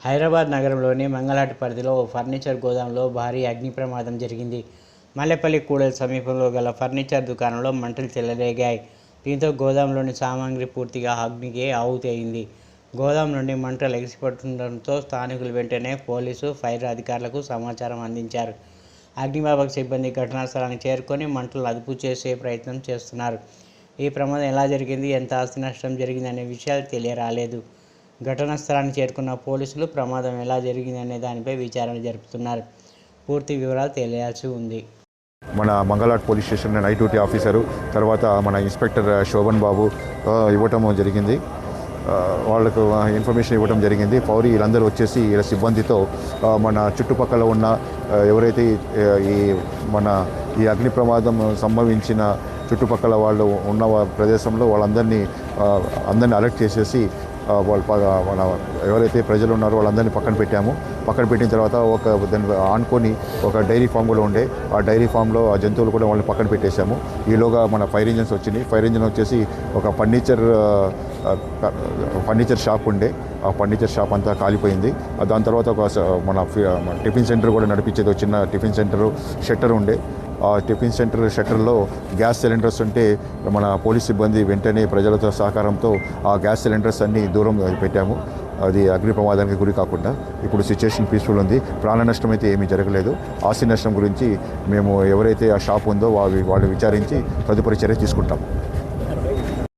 హైదరాబాద్ నగరంలోని మంగళాట పరిధిలో ఓ ఫర్నిచర్ గోదాంలో భారీ అగ్ని ప్రమాదం జరిగింది. మల్లెపల్లి కూడల సమీపంలో గల ఫర్నిచర్ దుకాణంలో మంటలు చెలరేగాయి దీంతో గోదాంలోని సామాగ్రి పూర్తిగా అగ్నికి ఆహుతి అయింది. గోదాం నుండి మంటలు ఎగిసిపడుతుండటంతో స్థానికులు వెంటనే పోలీసు ఫైర్ అధికారులకు సమాచారం అందించారు. అగ్నిమాపక సిబ్బంది ఘటనా స్థలానికి చేరుకొని మంటలు అదుపు చేసే ప్రయత్నం చేస్తున్నారు. ఈ ప్రమాదం ఎలా జరిగింది? ఎంత ఆస్తి నష్టం జరిగిందనే విషయాలు తెలియరాలేదు. ఘటనా స్థలానికి చేరుకున్న పోలీసులు ప్రమాదం ఎలా జరిగిందనే దానిపై విచారణ జరుపుతున్నారు. పూర్తి వివరాలు తెలియాల్సి ఉంది. మన Mangalat police station night duty officer తర్వాత మన ఇన్స్పెక్టర్ శోభన్ బాబు ఇవ్వటం జరిగింది. వాళ్ళకు ఇన్ఫర్మేషన్ ఇవ్వడం జరిగింది. పౌరి వీళ్ళందరూ వచ్చేసి వీళ్ళ సిబ్బందితో మన చుట్టుపక్కల ఉన్న ఎవరైతే ఈ- మన ఈ అగ్ని ప్రమాదం సంభవించిన చుట్టుపక్కల వాళ్ళు ఉన్న ప్రదేశంలో వాళ్ళందరినీ అందరినీ అలర్ట్ చేసేసి వాళ్ళ మన ఎవరైతే ప్రజలు ఉన్నారో వాళ్ళందరినీ పక్కన పెట్టాము. పక్కన పెట్టిన తర్వాత ఒక దాన్ని ఆనుకొని ఒక డైరీ ఫామ్ కూడా ఉండే ఆ డైరీ ఫామ్లో ఆ జంతువులు కూడా వాళ్ళని పక్కన పెట్టేశాము. ఈలోగా మన ఫైర్ ఇంజన్స్ వచ్చినాయి. ఫైర్ ఇంజన్ వచ్చేసి ఒక ఫర్నిచర్ ఫర్నిచర్ షాప్ ఉండే. ఆ ఫర్నిచర్ షాప్ అంతా కాలిపోయింది. దాని తర్వాత ఒక మన టిఫిన్ సెంటర్ కూడా నడిపించేది. చిన్న టిఫిన్ సెంటర్ షట్టర్ ఉండే. టిఫిన్ సెంటర్ షట్టర్లో గ్యాస్ సిలిండర్స్ ఉంటే మన పోలీస్ సిబ్బంది వెంటనే ప్రజలతో సహకారంతో ఆ గ్యాస్ సిలిండర్స్ అన్ని దూరం పెట్టాము. అది అగ్ని ప్రమాదానికి గురి కాకుండా ఇప్పుడు సిచ్యుయేషన్ పీస్ఫుల్ ఉంది. ప్రాణ నష్టం అయితే ఏమీ జరగలేదు. ఆస్తి నష్టం గురించి మేము ఎవరైతే ఆ షాప్ ఉందో వాళ్ళు వాళ్ళు విచారించి తదుపరి చర్య తీసుకుంటాం.